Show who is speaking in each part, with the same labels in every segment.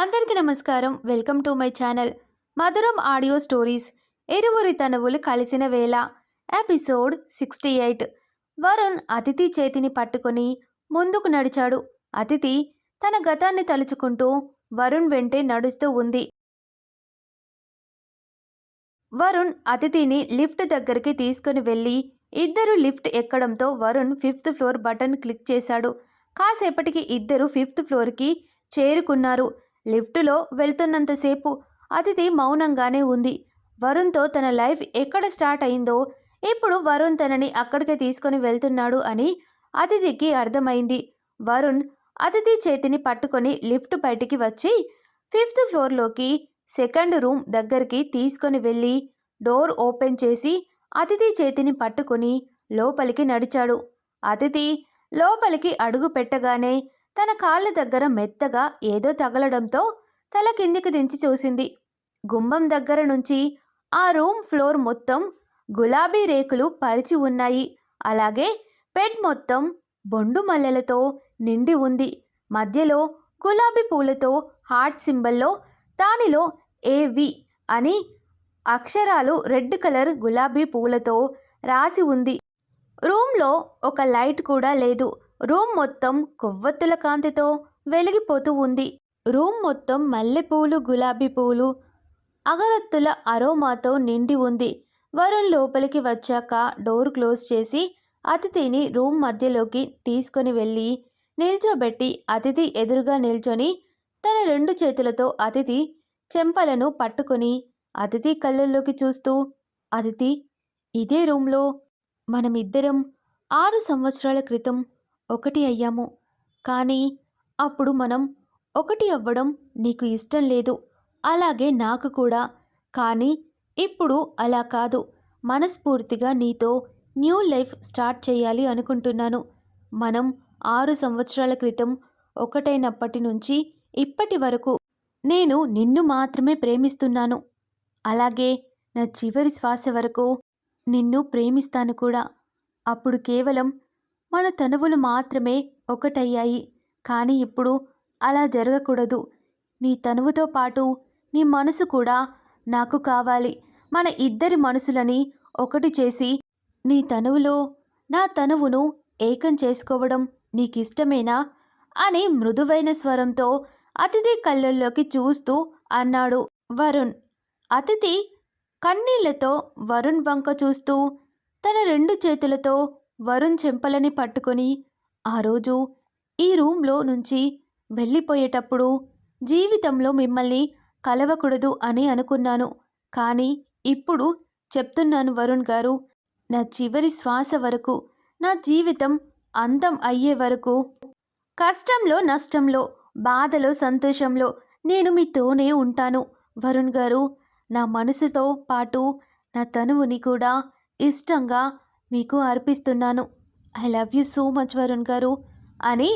Speaker 1: అందరికీ నమస్కారం. Welcome to my channel. Madhuram audio stories. ఇరువురి తనువులు కలిసిన వేళ ఎపిసోడ్ సిక్స్టీ ఎయిట్. వరుణ్ అతిథి చేతిని పట్టుకొని ముందుకు నడిచాడు. అతిథి తన గతాన్ని తలుచుకుంటూ వరుణ్ వెంటే నడుస్తూ ఉంది. వరుణ్ అతిథిని లిఫ్ట్ దగ్గరికి తీసుకుని వెళ్ళి ఇద్దరు lift ఎక్కడంతో Varun fifth floor button click చేశాడు. కాసేపటికి ఇద్దరు ఫిఫ్త్ ఫ్లోర్కి చేరుకున్నారు. లిఫ్టులో వెళ్తున్నంతసేపు అతిథి మౌనంగానే ఉంది. వరుణ్తో తన లైఫ్ ఎక్కడ స్టార్ట్ అయిందో ఇప్పుడు వరుణ్ తనని అక్కడికే తీసుకొని వెళ్తున్నాడు అని అతిథికి అర్థమైంది. వరుణ్ అతిథి చేతిని పట్టుకొని లిఫ్ట్ బయటికి వచ్చి ఫిఫ్త్ ఫ్లోర్లోకి సెకండ్ రూమ్ దగ్గరికి తీసుకొని వెళ్ళి డోర్ ఓపెన్ చేసి అతిథి చేతిని పట్టుకొని లోపలికి నడిచాడు. అతిథి లోపలికి అడుగు పెట్టగానే తన కాళ్ళ దగ్గర మెత్తగా ఏదో తగలడంతో తల కిందికి దించి చూసింది. గుమ్మం దగ్గర నుంచి ఆ రూమ్ ఫ్లోర్ మొత్తం గులాబీ రేకులు పరిచి ఉన్నాయి. అలాగే బెడ్ మొత్తం బొండు మల్లెలతో నిండి ఉంది. మధ్యలో గులాబీ పూలతో హార్ట్ సింబల్లో దానిలో ఏవి అని అక్షరాలు రెడ్ కలర్ గులాబీ పూలతో రాసి ఉంది. రూమ్లో ఒక లైట్ కూడా లేదు. రూమ్ మొత్తం కొవ్వొత్తుల కాంతితో వెలిగిపోతూ ఉంది. రూమ్ మొత్తం మల్లెపూలు గులాబీ పూలు అగరత్తుల అరోమాతో నిండి ఉంది. వరుణ్ లోపలికి వచ్చాక డోర్ క్లోజ్ చేసి అతిథిని రూమ్ మధ్యలోకి తీసుకొని వెళ్ళి నిల్చోబెట్టి అతిథి ఎదురుగా నిల్చొని తన రెండు చేతులతో అతిథి చెంపలను పట్టుకొని అతిథి కళ్ళల్లోకి చూస్తూ అతిథి ఇదే రూమ్లో మనమిద్దరం ఆరు సంవత్సరాల క్రితం ఒకటి అయ్యాము. కానీ అప్పుడు మనం ఒకటి అవ్వడం నీకు ఇష్టం లేదు. అలాగే నాకు కూడా. కానీ ఇప్పుడు అలా కాదు. మనస్ఫూర్తిగా నీతో న్యూ లైఫ్ స్టార్ట్ చేయాలి అనుకుంటున్నాను. మనం ఆరు సంవత్సరాల క్రితం ఒకటైనప్పటి నుంచి ఇప్పటి వరకు నేను నిన్ను మాత్రమే ప్రేమిస్తున్నాను. అలాగే నా చివరి శ్వాస వరకు నిన్ను ప్రేమిస్తాను కూడా. అప్పుడు కేవలం మన తనువులు మాత్రమే ఒకటయ్యాయి. కానీ ఇప్పుడు అలా జరగకూడదు. నీ తనువుతో పాటు నీ మనసు కూడా నాకు కావాలి. మన ఇద్దరి మనసులని ఒకటి చేసి నీ తనువులో నా తనువును ఏకం చేసుకోవడం నీకిష్టమేనా? అని మృదువైన స్వరంతో అతిథి కళ్ళల్లోకి చూస్తూ అన్నాడు వరుణ్. అతిథి కన్నీళ్ళతో వరుణ్ వంక చూస్తూ తన రెండు చేతులతో వరుణ్ చెంపలని పట్టుకొని ఆ రోజు ఈ రూమ్లో నుంచి వెళ్ళిపోయేటప్పుడు జీవితంలో మిమ్మల్ని కలవకూడదు అని అనుకున్నాను. కానీ ఇప్పుడు చెప్తున్నాను వరుణ్ గారు నా చివరి శ్వాస వరకు నా జీవితం అంతం అయ్యే వరకు కష్టంలో నష్టంలో బాధలో సంతోషంలో నేను మీతోనే ఉంటాను. వరుణ్ గారు నా మనసుతో పాటు నా తనువుని కూడా ఇష్టంగా మీకు అర్పిస్తున్నాను. I love you so much Varun garu అని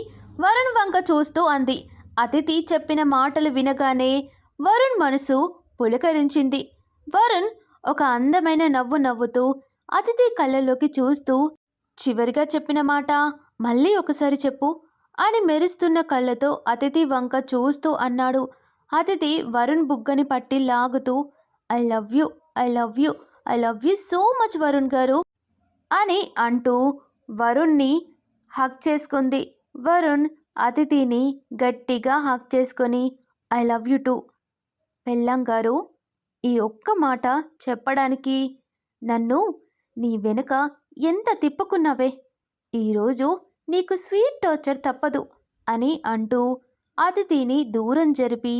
Speaker 1: వరుణ్ వంక చూస్తూ అంది. అతిథి చెప్పిన మాటలు వినగానే వరుణ్ మనసు పులకరించింది. వరుణ్ ఒక అందమైన నవ్వు నవ్వుతూ అతిథి కళ్ళలోకి చూస్తూ చివరిగా చెప్పిన మాట మళ్ళీ ఒకసారి చెప్పు అని మెరుస్తున్న కళ్ళతో అతిథి వంక చూస్తూ అన్నాడు. అతిథి వరుణ్ బుగ్గని పట్టి లాగుతూ I love you I love you I love you so much Varun garu అని అంటూ వరుణ్ణి హక్ చేసుకుంది. వరుణ్ అతిథిని గట్టిగా హక్ చేసుకొని ఐ లవ్ యు టూ. పెళ్ళం గారు ఈ ఒక్క మాట చెప్పడానికి నన్ను నీ వెనుక ఎంత తిప్పుకున్నావే? ఈరోజు నీకు స్వీట్ టార్చర్ తప్పదు అని అంటూ అతిథిని దూరం జరిపి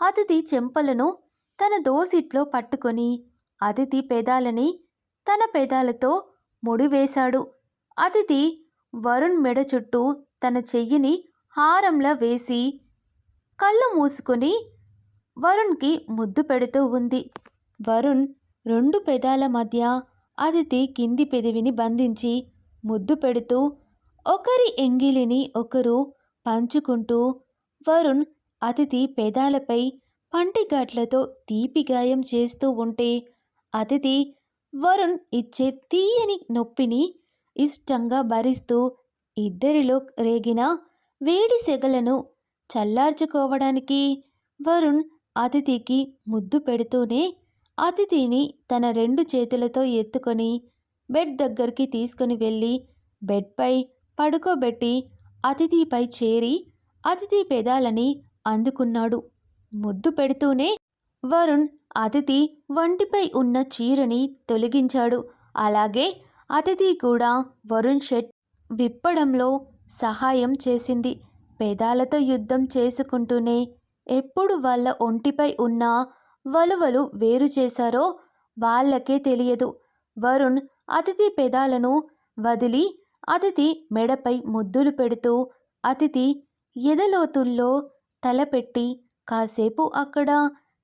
Speaker 1: అతిథి చెంపలను తన దోసిట్లో పట్టుకొని అతిథి పెదాలని తన పెదాలతో ముడివేశాడు. అతిథి వరుణ్ మెడ చుట్టూ తన చెయ్యిని హారంలా వేసి కళ్ళు మూసుకొని వరుణ్కి ముద్దు పెడుతూ ఉంది. వరుణ్ రెండు పెదాల మధ్య అదితి కింది పెదవిని బంధించి ముద్దు పెడుతూ ఒకరి ఎంగిలిని ఒకరు పంచుకుంటూ వరుణ్ అతిథి పెదాలపై పంటిగాట్లతో తీపి గాయం చేస్తూ ఉంటే అతిథి వరుణ్ ఇచ్చే తీయని నొప్పిని ఇష్టంగా భరిస్తూ ఇద్దరిలో రేగిన వేడి సెగలను చల్లార్చుకోవడానికి వరుణ్ అతిథికి ముద్దు పెడుతూనే అతిథిని తన రెండు చేతులతో ఎత్తుకొని బెడ్ దగ్గరికి తీసుకుని వెళ్ళి బెడ్పై పడుకోబెట్టి అతిథిపై చేరి అతిథి పెదాలని అందుకున్నాడు. ముద్దు పెడుతూనే వరుణ్ అతిథి వంటిపై ఉన్న చీరని తొలగించాడు. అలాగే అతిథి కూడా వరుణ్ షెట్ విప్పడంలో సహాయం చేసింది. పెదాలతో యుద్ధం చేసుకుంటూనే ఎప్పుడు వాళ్ళ ఒంటిపై ఉన్న వలువలు వేరు చేశారో వాళ్ళకే తెలియదు. వరుణ్ అతిథి పెదాలను వదిలి అతిథి మెడపై ముద్దులు పెడుతూ అతిథి ఎదలోతుల్లో తలపెట్టి కాసేపు అక్కడ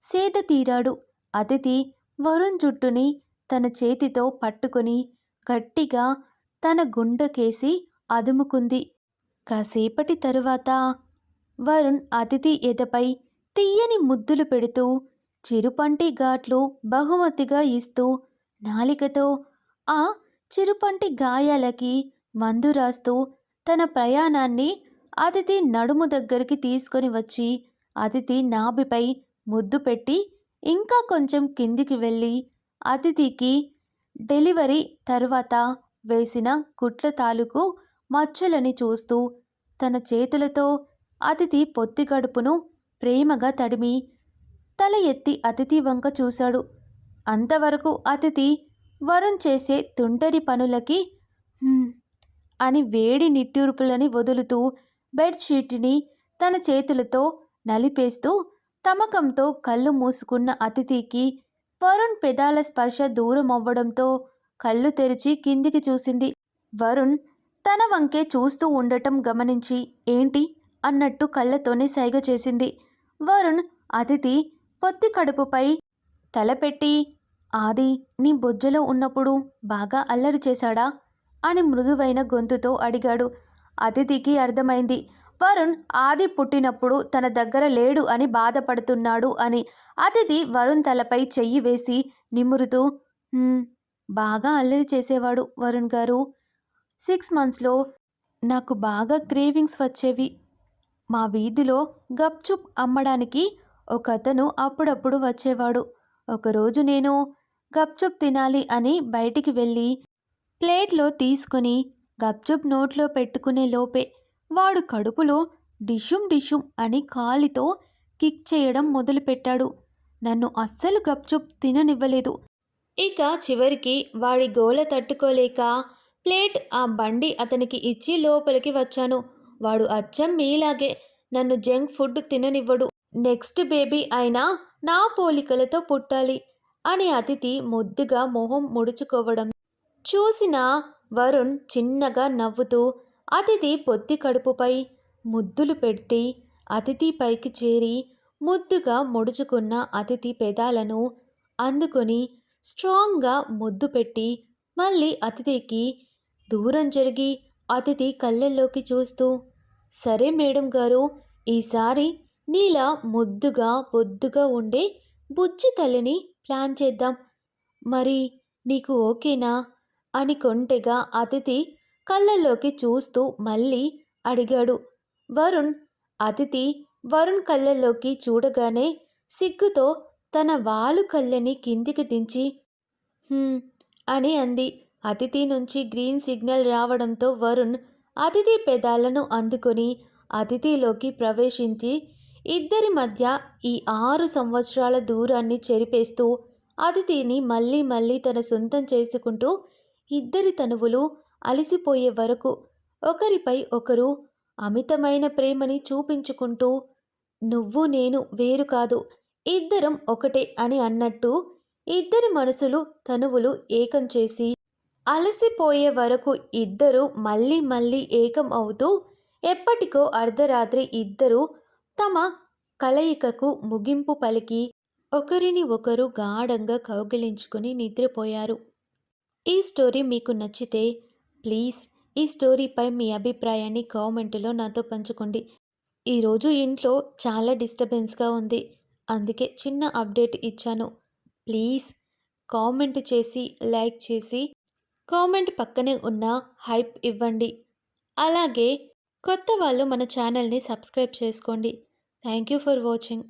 Speaker 1: సేద తీరాడు. అతిథి వరుణ్ జుట్టుని తన చేతితో పట్టుకుని గట్టిగా తన గుండెకేసి అదుముకుంది. కాసేపటి తరువాత వరుణ్ అతిథి ఎదపై తీయని ముద్దులు పెడుతూ చిరుపంటి ఘాట్లు బహుమతిగా ఇస్తూ నాలికతో ఆ చిరుపంటి గాయాలకి మందు రాస్తూ తన ప్రయాణాన్ని అతిథి నడుము దగ్గరికి తీసుకొని వచ్చి అతిథి నాభిపై ముద్దు పెట్టి ఇంకా కొంచెం కిందికి వెళ్ళి అతిథికి డెలివరీ తర్వాత వేసిన కుట్ల తాలూకు మచ్చలని చూస్తూ తన చేతులతో అతిథి పొత్తి కడుపును ప్రేమగా తడిమి తల ఎత్తి అతిథి వంక చూశాడు. అంతవరకు అతిథి వరుణ్ చేసే తుంటరి పనులకి అని వేడి నిట్టూర్పులని వదులుతూ బెడ్షీట్ని తన చేతులతో నలిపేస్తూ తమకంతో కళ్ళు మూసుకున్న అతిథికి వరుణ్ పెదాల స్పర్శ దూరం అవ్వడంతో కళ్ళు తెరిచి కిందికి చూసింది. వరుణ్ తన వంకే చూస్తూ ఉండటం గమనించి ఏంటి? అన్నట్టు కళ్ళతోనే సైగ చేసింది. వరుణ్ అతిథి పొత్తి కడుపుపై తలపెట్టి ఆది నీ బొజ్జలో ఉన్నప్పుడు బాగా అల్లరి చేశాడా? అని మృదువైన గొంతుతో అడిగాడు. అతిథికి అర్థమైంది వరుణ్ ఆది పుట్టినప్పుడు తన దగ్గర లేడు అని బాధపడుతున్నాడు అని అతిథి వరుణ్ తలపై చెయ్యి వేసి నిమురుతూ బాగా అల్లరి చేసేవాడు వరుణ్ గారు. సిక్స్ మంత్స్లో నాకు బాగా క్రేవింగ్స్ వచ్చేవి. మా వీధిలో గప్చుప్ అమ్మడానికి ఒక అతను అప్పుడప్పుడు వచ్చేవాడు. ఒకరోజు నేను గప్చుప్ తినాలి అని బయటికి వెళ్ళి ప్లేట్లో తీసుకుని గప్చుప్ నోట్లో పెట్టుకునే లోపే వాడు కడుపులో డిషుం డిషుం అని కాలితో కిక్ చేయడం మొదలుపెట్టాడు. నన్ను అస్సలు గప్చుప్ తిననివ్వలేదు. ఇక చివరికి వాడి గోల తట్టుకోలేక ప్లేట్ ఆ బండి అతనికి ఇచ్చి లోపలికి వచ్చాను. వాడు అచ్చం మీలాగే నన్ను జంక్ ఫుడ్ తిననివ్వడు. నెక్స్ట్ బేబీ అయినా నా పోలికలతో పుట్టాలి అని అతిథి ముద్దుగా మొహం ముడుచుకోవడం చూసిన వరుణ్ చిన్నగా నవ్వుతూ అతిథి పొత్తి కడుపుపై ముద్దులు పెట్టి అతిథి పైకి చేరి ముద్దుగా ముడుచుకున్న అతిథి పెదాలను అందుకొని స్ట్రాంగ్గా ముద్దు పెట్టి మళ్ళీ అతిథికి దూరం జరిగి అతిథి కళ్ళల్లోకి చూస్తూ సరే మేడం గారు ఈసారి నీలా ముద్దుగా బొద్దుగా ఉండే బుజ్జి తల్లిని ప్లాన్ చేద్దాం. మరి నీకు ఓకేనా? అని కొంటెగా అతిథి కళ్ళల్లోకి చూస్తూ మళ్ళీ అడిగాడు. వరుణ్ అతిథి వరుణ్ కళ్ళల్లోకి చూడగానే సిగ్గుతో తన వాలు కళ్ళని కిందికి దించి అని అంది. అతిథి నుంచి గ్రీన్ సిగ్నల్ రావడంతో వరుణ్ అతిథి పెదాలను అందుకొని అతిథిలోకి ప్రవేశించి ఇద్దరి మధ్య ఈ ఆరు సంవత్సరాల దూరాన్ని చెరిపేస్తూ అతిథిని మళ్ళీ మళ్ళీ తన సొంతం చేసుకుంటూ ఇద్దరి తనువులు అలసిపోయే వరకు ఒకరిపై ఒకరు అమితమైన ప్రేమని చూపించుకుంటూ నువ్వు నేను వేరు కాదు ఇద్దరం ఒకటే అని అన్నట్టు ఇద్దరి మనసులు తనువులు ఏకం చేసి అలసిపోయే వరకు ఇద్దరు మళ్ళీ మళ్ళీ ఏకం అవుతూ ఎప్పటికో అర్ధరాత్రి ఇద్దరు తమ కలయికకు ముగింపు పలికి ఒకరిని ఒకరు గాఢంగా కౌగిలించుకుని నిద్రపోయారు. ఈ స్టోరీ మీకు నచ్చితే ప్లీజ్ ఈ స్టోరీపై మీ అభిప్రాయాన్ని కామెంట్లో నాతో పంచుకోండి. ఈరోజు ఇంట్లో చాలా డిస్టర్బెన్స్గా ఉంది. అందుకే చిన్న అప్డేట్ ఇచ్చాను. ప్లీజ్ కామెంట్ చేసి లైక్ చేసి కామెంట్ పక్కనే ఉన్న హైప్ ఇవ్వండి. అలాగే కొత్త వాళ్ళు మన ఛానల్ని సబ్స్క్రైబ్ చేసుకోండి. Thank you for watching.